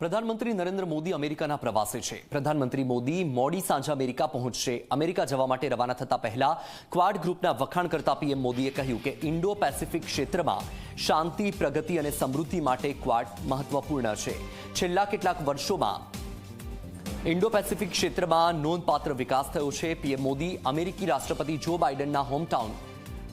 પ્રધાનમંત્રી નરેન્દ્ર મોદી અમેરિકાના પ્રવાસે છે. પ્રધાનમંત્રી મોદી મોડી સાંજે અમેરિકા પહોંચશે. અમેરિકા જવા માટે રવાના થતા પહેલા ક્વાડ ગ્રુપના વખાણ કરતા પીએમ મોદીએ કહ્યું કે ઇન્ડો પેસિફિક ક્ષેત્રમાં શાંતિ, પ્રગતિ અને સમૃદ્ધિ માટે ક્વાડ મહત્વપૂર્ણ છે. છેલ્લા કેટલાક વર્ષોમાં ઇન્ડો પેસિફિક ક્ષેત્રમાં નોંધપાત્ર વિકાસ થયો છે. પીએમ મોદી અમેરિકી રાષ્ટ્રપતિ જો બાઇડનના હોમટાઉન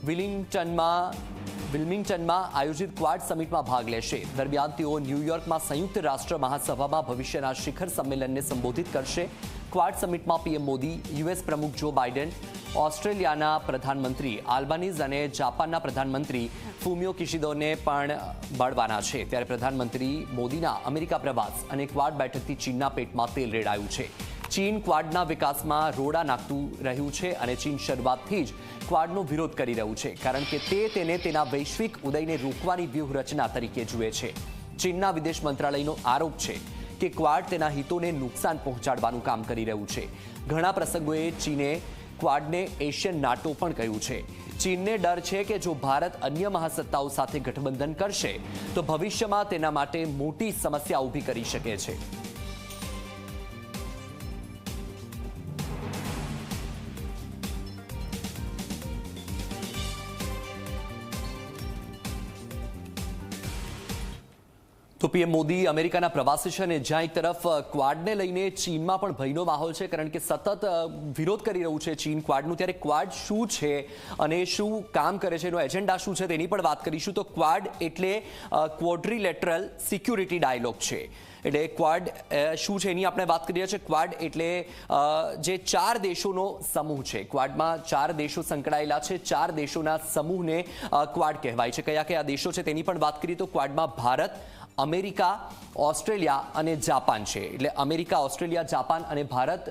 વિલિંગ્ટનમાં વિલ્મિંગ્ટનમાં આયોજિત ક્વાડ સમિટમાં ભાગ લેશે. દરમિયાન તેઓ ન્યૂયોર્કમાં સંયુક્ત રાષ્ટ્ર મહાસભામાં ભવિષ્યના શિખર સંમેલનને સંબોધિત કરશે. ક્વાડ સમિટમાં પીએમ મોદી, યુએસ પ્રમુખ જો બાઇડન, ઓસ્ટ્રેલિયાના પ્રધાનમંત્રી, આલ્બાનીઝ અને જાપાનના પ્રધાનમંત્રી ફુમિયો કિશિદોને પણ મળવાના છે. ત્યારે પ્રધાનમંત્રી મોદીના અમેરિકા પ્રવાસ અને ક્વાડ બેઠકથી ચીનના પેટમાં તેલ રેડાયું છે. ચીન ક્વાડના વિકાસમાં રોડા નાખતું રહ્યું છે અને ચીન શરૂઆતથી જ ક્વાડનો વિરોધ કરી રહ્યું છે, કારણ કે તે તેને તેના વૈશ્વિક ઉદયને રોકવાની વ્યૂહરચના તરીકે જુએ છે. ચીનના વિદેશ મંત્રાલયનો આરોપ છે કે ક્વાડ તેના હિતોને નુકસાન પહોંચાડવાનું કામ કરી રહ્યું છે. ઘણા પ્રસંગોએ ચીને ક્વાડને એશિયન નાટો પણ કહ્યું છે. ચીનને ડર છે કે જો ભારત અન્ય મહાસત્તાઓ સાથે ગઠબંધન કરશે, તો ભવિષ્યમાં તેના માટે મોટી સમસ્યા ઊભી કરી શકે છે. તો પીએમ મોદી અમેરિકાના પ્રવાસે છે અને જ્યાં એક તરફ ક્વાડને લઈને ચીનમાં પણ ભયનો માહોલ છે, કારણ કે સતત વિરોધ કરી રહ્યું છે ચીન ક્વાડનું. ત્યારે ક્વાડ શું છે અને શું કામ કરે છે, એનો એજન્ડા શું છે તેની પણ વાત કરીશું. તો ક્વાડ એટલે ક્વોડ્રીલેટરલ સિક્યુરિટી ડાયલોગ છે. એટલે ક્વાડ શું છે એની આપણે વાત કરી રહ્યા છીએ ક્વાડ એટલે જે ચાર દેશોનો સમૂહ છે. ક્વાડમાં ચાર દેશો સંકળાયેલા છે. ચાર દેશોના સમૂહને ક્વાડ કહેવાય છે. કયા કયા દેશો છે તેની પણ વાત કરીએ તો ક્વાડમાં ભારત અમેરિકા ઓસ્ટ્રેલિયા અને જાપાન છે. એટલે અમેરિકા ઓસ્ટ્રેલિયા જાપાન અને ભારત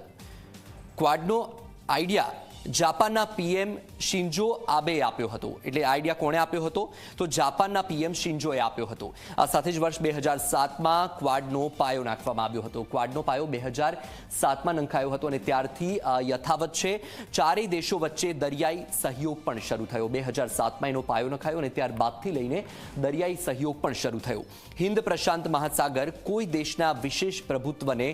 ક્વાડનો આઈડિયા જાપાનના પીએમ શિન્જો આબે આપ્યો હતો. એટલે આઈડિયા કોણે આપ્યો હતો? તો જાપાનના પીએમ શિન્જોએ આપ્યો હતો. આ સાથે જ વર્ષ બે હજાર સાતમાં ક્વાડનો પાયો નાખવામાં આવ્યો હતો. ક્વાડનો પાયો બે હજાર સાતમાં નંખાયો હતો અને ત્યારથી યથાવત છે. ચારેય દેશો વચ્ચે દરિયાઈ સહયોગ પણ શરૂ થયો. બે હજાર સાતમાં એનો પાયો નખાયો અને ત્યારબાદથી લઈને દરિયાઈ સહયોગ પણ શરૂ થયો. હિન્દ પ્રશાંત મહાસાગર કોઈ દેશના વિશેષ પ્રભુત્વને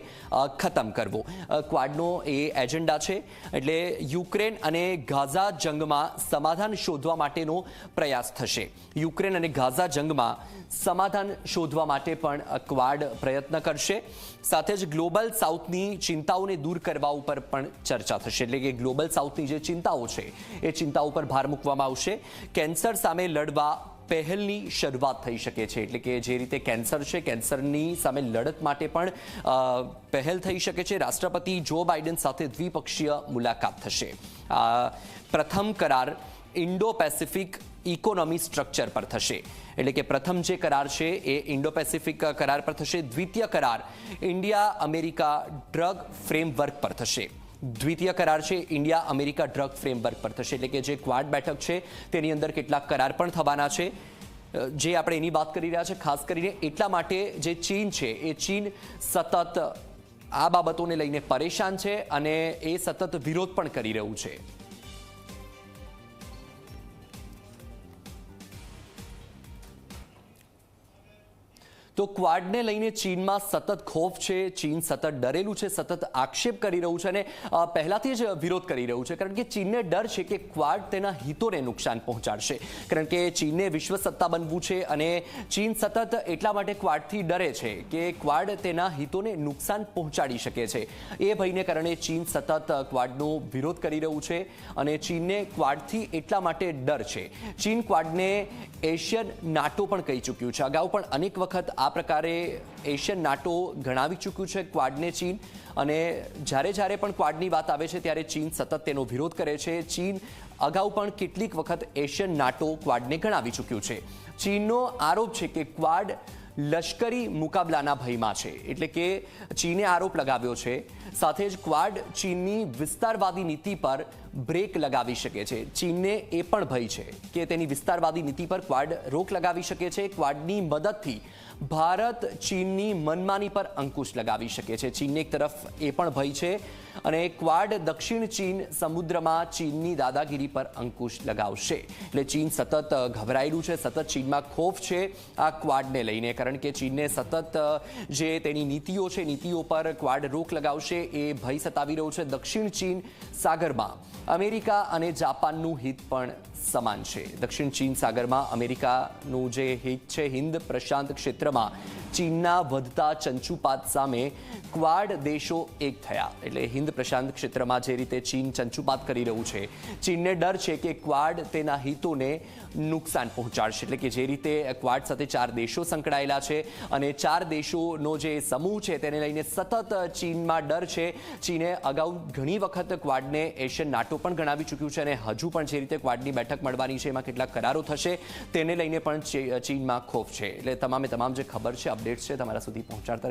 ખતમ કરવો. ક્વાડનો એ એજન્ડા છે. એટલે યુક્રેન યુક્રેન અને ગાઝા જંગમાં સમાધાન શોધવા માટેનો પ્રયાસ થશે. યુક્રેન અને ગાઝા જંગમાં સમાધાન શોધવા માટે પણ ક્વાડ પ્રયત્ન કરશે. સાથે જ ગ્લોબલ સાઉથની ચિંતાઓને દૂર કરવા ઉપર પણ ચર્ચા થશે. એટલે કે ગ્લોબલ સાઉથની જે ચિંતાઓ છે, એ ચિંતાઓ પર ભાર મૂકવામાં આવશે. કેન્સર સામે લડવા પહેલની શરૂઆત થઈ શકે છે. એટલે કે જે રીતે કેન્સર છે, કેન્સરની સામે લડત માટે પણ પહેલ થઈ શકે છે. રાષ્ટ્રપતિ જો બાઇડન સાથે દ્વિપક્ષીય મુલાકાત થશે. પ્રથમ કરાર ઇન્ડો પેસિફિક ઇકોનોમી સ્ટ્રક્ચર પર થશે. એટલે કે પ્રથમ જે કરાર છે એ ઇન્ડો પેસિફિક કરાર પર થશે. દ્વિતીય કરાર ઇન્ડિયા અમેરિકા ડ્રગ ફ્રેમવર્ક પર થશે. દ્વિતીય કરાર છે ઇન્ડિયા અમેરિકા ડ્રગ ફ્રેમવર્ક પર થશે. એટલે કે જે ક્વાડ બેઠક છે, તેની અંદર કેટલાક કરાર પણ થવાના છે. જે આપણે એની વાત કરી રહ્યા છે, ખાસ કરીને એટલા માટે જે ચીન છે, એ ચીન સતત આ બાબતોને લઈને પરેશાન છે અને એ સતત વિરોધ પણ કરી રહ્યું છે. તો ક્વાડને લઈને ચીનમાં સતત ખોફ છે, ચીન સતત ડરેલું છે, સતત આક્ષેપ કરી રહ્યું છે અને પહેલાથી જ વિરોધ કરી રહ્યું છે. કારણ કે ચીનને ડર છે કે ક્વાડ તેના હિતોને નુકસાન પહોંચાડશે. કારણ કે ચીનને વિશ્વ બનવું છે અને ચીન સતત એટલા માટે ક્વાડથી ડરે છે કે ક્વાડ તેના હિતોને નુકસાન પહોંચાડી શકે છે. એ ભયને કારણે ચીન સતત ક્વાડનો વિરોધ કરી રહ્યું છે અને ચીનને ક્વાડથી એટલા માટે ડર છે. ચીન ક્વાડને એશિયન નાટો પણ કહી ચૂક્યું છે. અગાઉ પણ અનેક વખત આ પ્રકારે એશિયન નાટો ગણાવી ચૂક્યું છે ક્વાડને ચીન. અને જ્યારે જ્યારે પણ ક્વાડની વાત આવે છે ત્યારે ચીન સતત તેનો વિરોધ કરે છે. ચીન અગાઉ પણ કેટલીક વખત એશિયન નાટો ક્વાડને ગણાવી ચૂક્યું છે. ચીનનો આરોપ છે કે ક્વાડ લશ્કરી મુકાબલાના ભયમાં છે. એટલે કે ચીને આરોપ લગાવ્યો છે. સાથે જ ક્વાડ ચીનની વિસ્તારવાદી નીતિ પર બ્રેક લગાવી શકે છે. ચીનને એ પણ ભય છે કે તેની વિસ્તારવાદી નીતિ પર ક્વાડ રોક લગાવી શકે છે. ક્વાડની મદદથી ભારત ચીનની મનમાની પર અંકુશ લગાવી શકે છે. ચીનને એક તરફ એ પણ ભય છે અને ક્વાડ દક્ષિણ ચીન સમુદ્રમાં ચીનની દાદાગીરી પર અંકુશ લગાવશે. એટલે ચીન સતત ગભરાયેલું છે, સતત ચીનમાં ખોફ છે આ ક્વાડને લઈને. કારણ કે ચીનને સતત જે તેની નીતિઓ છે, નીતિઓ પર ક્વાડ રોક લગાવશે એ ભય સતાવી રહ્યો છે દક્ષિણ ચીન સાગરમાં. અમેરિકા અને જાપાનનું હિત પણ સમાન છે. દક્ષિણ ચીન સાગરમાં અમેરિકાનું જે હિત છે, હિન્દ પ્રશાંત ક્ષેત્રમાં ચીનના વધતા ચંચુપાત સામે ક્વાડ દેશો એક થયા. એટલે હિન્દ પ્રશાંત ક્ષેત્રમાં જે રીતે ચીન ચંચુપાત કરી રહ્યું છે, ચીનને ડર છે કે ક્વાડ તેના હિતોને નુકસાન પહોંચાડશે. એટલે કે જે રીતે ક્વાડ સાથે ચાર દેશો સંકળાયેલા છે અને ચાર દેશોનો જે સમૂહ છે તેને લઈને સતત ચીનમાં ડર છે. ચીને અગાઉ ઘણી વખત ક્વાડને એશિયન નાટો પણ ગણાવી ચૂક્યું છે અને હજુ પણ જે રીતે ક્વાડની બેઠક મળવાની છે, એમાં કેટલાક કરારો થશે, તેને લઈને પણ ચીનમાં ખોફ છે. એટલે તમામે તમામ જે ખબર છે, અપડેટ્સ છે, તમારા સુધી પહોંચાડતા